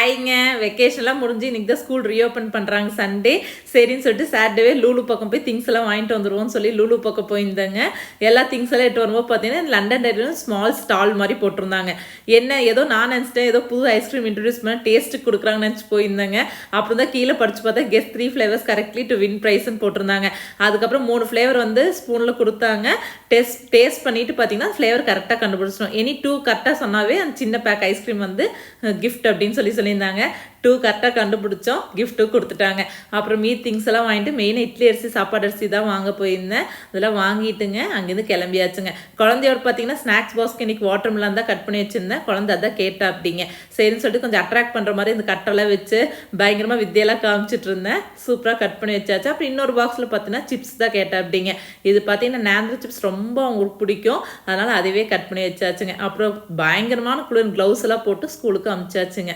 ஹாய்ங்க வெக்கேஷன்லாம் முடிஞ்சு இன்னைக்கு தான் ஸ்கூல் ரீஓப்பன் பண்ணுறாங்க சண்டே சரின்னு சொல்லிட்டு சாட்டர்டே லூலு பக்கம் போய் திங்ஸ் எல்லாம் வாங்கிட்டு வந்துடுவோம்னு சொல்லி லூலு பக்கம் போயிருந்தேங்க. எல்லா திங்ஸ் எல்லாம் எடுத்து வரும்போது பார்த்தீங்கன்னா லண்டன் டைரியும் ஸ்மால் ஸ்டால் மாதிரி போட்டிருந்தாங்க. என்ன ஏதோ நான் நினச்சிட்டேன் ஏதோ புது ஐஸ்கிரீம் இன்ட்ரடியூஸ் பண்ண டேஸ்ட்டு கொடுக்குறாங்கன்னு நினச்சி போயிருந்தேங்க. அப்புறம் தான் கீழே படித்து பார்த்தா guess three flavours correctly to win ப்ரைஸ்ன்னு போட்டிருந்தாங்க. அதுக்கப்புறம் மூணு ஃப்ளேவர் வந்து ஸ்பூனில் கொடுத்தாங்க. டேஸ்ட் டேஸ்ட் பண்ணிட்டு பார்த்தீங்கன்னா ஃப்ளேவர் கரெக்டாக கண்டுபிடிச்சிடும் எனி டூ கரெக்டாக சொன்னாவே அந்த சின்ன பேக் ஐஸ்கிரீம் வந்து கிஃப்ட் அப்படின்னு சொல்லி சொல்லி பண்ணியிருந்தாங்க. டூ கரெக்டாக கண்டுபிடிச்சோம். கிஃப்ட்டும் கொடுத்துட்டாங்க. அப்புறம் மீ திங்ஸ் எல்லாம் வாங்கிட்டு மெயினாக இட்லி அரிசி சாப்பாடு அரிசி தான் வாங்க போயிருந்தேன். அதெல்லாம் வாங்கிட்டுங்க. அங்கேருந்து கிளம்பியாச்சுங்க. குழந்தையோட பார்த்தீங்கன்னா ஸ்நாக்ஸ் பாக்ஸ்க்கு இன்னைக்கு வாட்டர் மிலான் தான் கட் பண்ணி வச்சுருந்தேன். குழந்தை அதான் கேட்டா அப்படிங்க சரின்னு சொல்லிட்டு கொஞ்சம் அட்ராக்ட் பண்ணுற மாதிரி இந்த கட்டெல்லாம் வச்சு பயங்கரமாக வித்தியெல்லாம் காமிச்சிட்டு இருந்தேன். சூப்பராக கட் பண்ணி வச்சாச்சு. அப்புறம் இன்னொரு பாக்ஸில் பார்த்தீங்கன்னா சிப்ஸ் தான் கேட்டா அப்படிங்க இது பார்த்தீங்கன்னா நேந்திர சிப்ஸ் ரொம்ப அவங்களுக்கு பிடிக்கும். அதனால் அதுவே கட் பண்ணி வச்சாச்சுங்க. அப்புறம் பயங்கரமான குளிர் க்ளவுஸ் எல்லாம் போட்டு ஸ்கூலுக்கு அமிச்சாச்சுங்க.